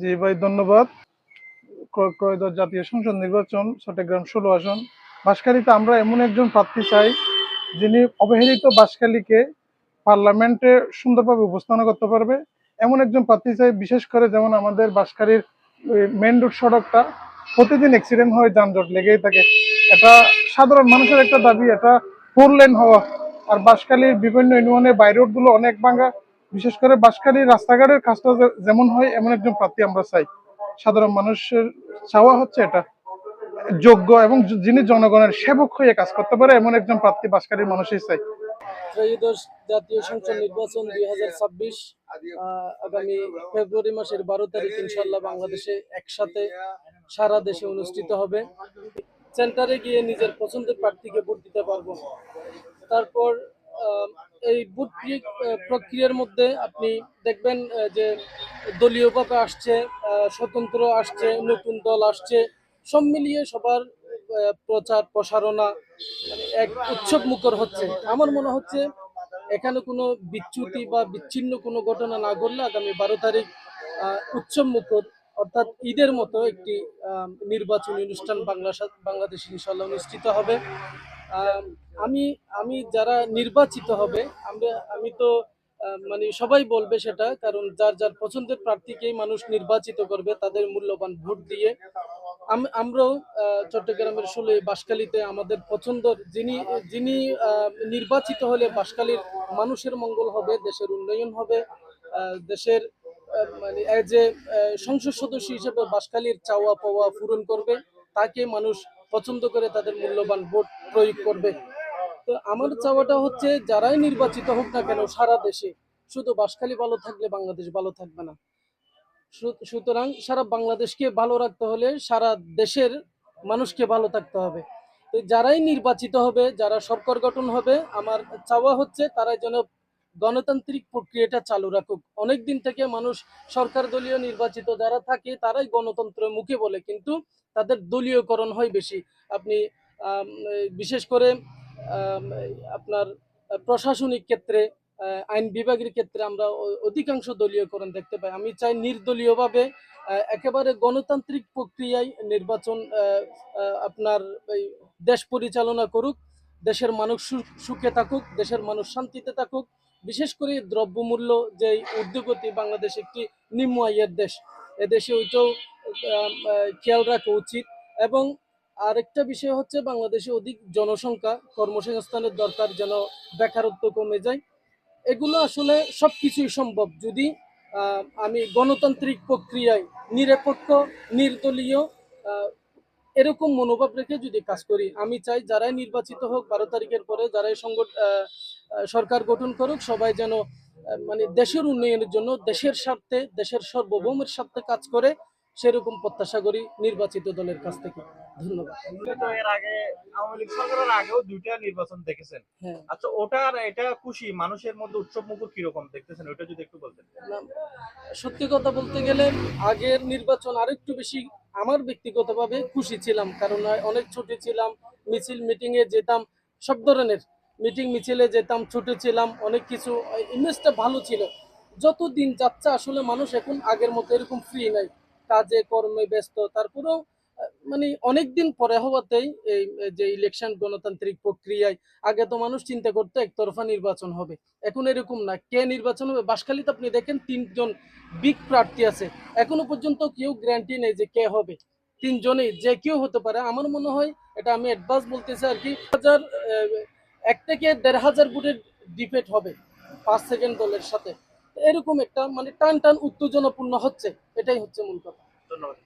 জি ভাই, ধন্যবাদ। ক্রয়- জাতীয় সংসদ নির্বাচন, চট্টগ্রাম ষোলো আসন। বাঁশখালীতে আমরা এমন একজন প্রার্থী চাই, যিনি অবহেলিত বাঁশখালীকে পার্লামেন্টে সুন্দরভাবে উপস্থাপনা করতে পারবে। এমন একজন প্রার্থী চাই, বিশেষ করে যেমন আমাদের বাঁশখালীর মেন রোড সড়কটা প্রতিদিন অ্যাক্সিডেন্ট হয়, যানজট লেগেই থাকে। এটা সাধারণ মানুষের একটা দাবি, এটা ফোর লেন হওয়া। আর বাঁশখালীর বিভিন্ন ইউনিয়নের বাই রোডগুলো অনেক ভাঙা। বিশেষ করে বাঁশখালীর রাস্তাঘাটের কাজটা যেমন হয়, এমন একজন প্রার্থী আমরা চাই। সাধারণ মানুষের চাওয়া হচ্ছে এটা। যোগ্য এবং যিনি জনগণের সেবক হয়ে কাজ করতে পারে, এমন একজন প্রার্থী বাঁশখালীর মানুষই চাই। ত্রয়োদশ জাতীয় সংসদ নির্বাচন দুই হাজার ছাব্বিশ আগামী ফেব্রুয়ারি মাসের বারো তারিখ ইনশাল্লাহ বাংলাদেশে একসাথে সারা দেশে অনুষ্ঠিত হবে। সেন্টারে গিয়ে নিজের পছন্দের প্রার্থীকে ভোট দিতে পারব। তারপর এই ভোট প্রক্রিয়ার মধ্যে আপনি দেখবেন যে দলীয়ভাবে আসছে আহ, স্বতন্ত্র আসছে নতুন দল আসছে সব মিলিয়ে সবার প্রচার প্রসারণা মানে এক উৎসব মুখর হচ্ছে। আমার মনে হচ্ছে এখানে কোনো বিচ্যুতি বা বিচ্ছিন্ন কোনো ঘটনা না ঘটলে আগামী বারো তারিখ উৎসব মুখর অর্থাৎ ঈদের মতো একটি নির্বাচনী অনুষ্ঠান বাংলা বাংলাদেশ ইনশাল্লাহ অনুষ্ঠিত হবে। আমি আমি যারা নির্বাচিত হবে, আমরা, আমি তো মানে সবাই বলবে সেটা, কারণ যার যার পছন্দের প্রার্থীকেই মানুষ নির্বাচিত করবে, তাদের মূল্যবান ভোট দিয়ে। আম- আমরাও চট্টগ্রামের ষোলোই বাঁশখালীতে আমাদের পছন্দর যিনি যিনি নির্বাচিত হলে বাঁশখালীর মানুষের মঙ্গল হবে, দেশের উন্নয়ন হবে দেশের মানে এজ এ সংসদ সদস্য হিসেবে বাঁশখালীর চাওয়া পাওয়া পূরণ করবে, তাকে মানুষ পছন্দ করে তাদের মূল্যবান ভোট প্রয়োগ করবে। তো আমার চাওয়াটা হচ্ছে, যারাই নির্বাচিত হোক না কেন সারা দেশে, শুধু বাঁশখালী ভালো থাকলে বাংলাদেশ ভালো থাকবে না। সুতরাং সারা বাংলাদেশকে ভালো রাখতে হলে সারা দেশের মানুষকে ভালো থাকতে হবে। তো যারাই নির্বাচিত হবে, যারা সরকার গঠন হবে, আমার চাওয়া হচ্ছে তারা যেন গণতান্ত্রিক প্রক্রিয়াটা চালু রাখুক। অনেক দিন থেকে মানুষ সরকার দলীয় নির্বাচিত যারা থাকে, তারাই গণতন্ত্রের মুখে বলে, কিন্তু তাদের দলীয়করণ হয় বেশি। আপনি বিশেষ করে আপনার প্রশাসনিক ক্ষেত্রে আইন বিভাগের ক্ষেত্রে আমরা অধিকাংশ দলীয়করণ দেখতে পাই। আমি চাই নির্দলীয়ভাবে একেবারে গণতান্ত্রিক প্রক্রিয়ায় নির্বাচন আপনার দেশ পরিচালনা করুক, দেশের মানুষ সুখে থাকুক, দেশের মানুষ শান্তিতে থাকুক, বিশেষ করে দ্রব্যমূল্য যে উদ্যোগতি বাংলাদেশ একটি নিম্ন আয়ের দেশ, এদেশে ওইটাও খেয়াল রাখা উচিত এবং আরেকটা বিষয় হচ্ছে বাংলাদেশে অধিক জনসংখ্যা কর্মসংস্থানের দরকার যেন বেকারত্ব কমে যায়। এগুলো আসলে সবকিছুই সম্ভব যদি আমি গণতান্ত্রিক প্রক্রিয়ায় নিরপেক্ষ নির্দলীয় এরকম মনোভাব রেখে যদি কাজ করি আমি চাই যারাই নির্বাচিত হোক বারো তারিখের পরে যারাই সংগঠ আহ, আহ, সরকার গঠন করুক সবাই যেন মানে দেশের উন্নয়নের জন্য দেশের স্বার্থে দেশের সার্বভৌমের স্বার্থে কাজ করে সেরকম প্রত্যাশা করি নির্বাচিত দলের কাছ থেকে। ধন্যবাদ। এর আগে আওয়ামী লীগ সরকারের আগেও দুইটা নির্বাচন দেখেছেন। হ্যাঁ। আচ্ছা ওটার এটা খুশি? মানুষের মধ্যে উৎসব মুখর কীরকম দেখতেছেন? ওটা যদি একটু বলতেন। সত্যি কথা বলতে গেলে আগের নির্বাচন আরেকটু বেশি আমার ব্যক্তিগতভাবে খুশি ছিলাম। কারণ অনেক ছুটি ছিলাম মিছিল মিটিং এ যেতাম সব ধরনের মিটিং মিছিলে যেতাম ছুটি ছিলাম অনেক কিছু ইমেজটা ভালো ছিল। যত দিন যাচ্ছে আসলে মানুষ এখন আগের মতো এরকম ফ্রি নাই। কাজে, কর্মে ব্যস্ত তারপরেও মানে অনেক দিন পরে হওয়াতেই এই যে ইলেকশন গণতান্ত্রিক প্রক্রিয়ায় আগে তো মানুষ চিন্তা করতো একতরফা নির্বাচন হবে। এখন এরকম না। কে নির্বাচন হবে? বাসখালীতে আপনি দেখেন তিনজন বিগ প্রার্থী আছে। এখনও পর্যন্ত কেউ গ্যারান্টি নেই যে কে হবে। তিনজনেই, যে কেউ হতে পারে। আমার মনে হয়, এটা আমি অ্যাডভান্স বলতেছি আর কি, হাজার এক থেকে দেড় হাজার ভোটের ডিবেট হবে পাঁচ সেকেন্ড দলের সাথে। এরকম একটা মানে টান টান উত্তেজনাপূর্ণ হচ্ছে এটাই হচ্ছে মূল কথা। ধন্যবাদ।